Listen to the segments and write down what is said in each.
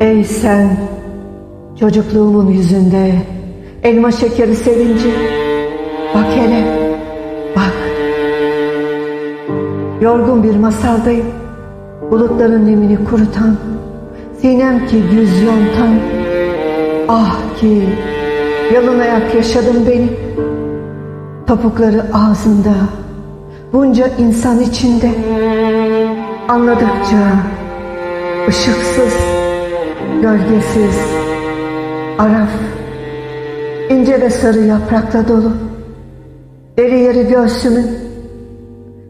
Ey sen çocukluğumun yüzünde elma şekeri sevinci. Bak hele bak. Yorgun bir masaldayım. Bulutların nemini kurutan sinem ki güz yontan. Ah ki yalın ayak yaşadım beni. Topukları ağzında bunca insan içinde. Anladıkça ışıksız gölgesiz, araf, ince ve sarı yaprakla dolu. Deri yeri göğsümün,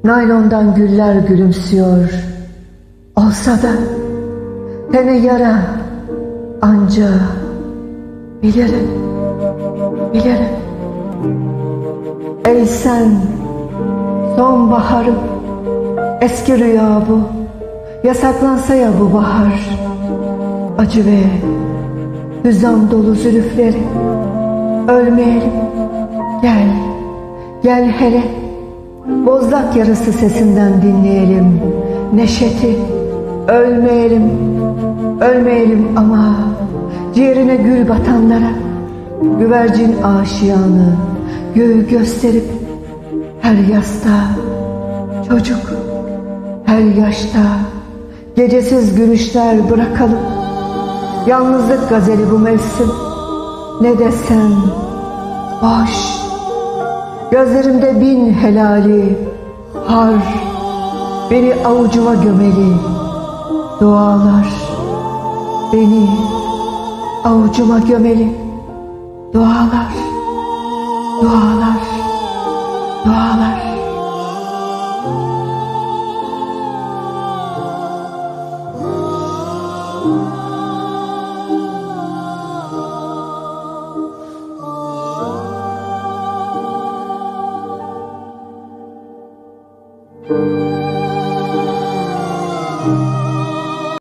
naylondan güller gülümsüyor. Olsa da tene yara anca bilirim, bilirim. Ey sen sonbaharım, eski rüya bu, yasaklansa ya bu bahar acı ve hüzan dolu zülüfleri ölmeyelim. Gel. Gel hele. Bozlak yarısı sesinden dinleyelim. Neşeti. Ölmeyelim. Ölmeyelim ama ciğerine gül batanlara güvercin aşiyanı göğü gösterip her yasta çocuk her yaşta gecesiz gülüşler bırakalım Yalnızlık gazeli bu mevsim. Ne desem boş. Gözlerimde bin helali Har. Beni avucuma gömeli Dualar. Beni avucuma gömeli Dualar. Dualar Música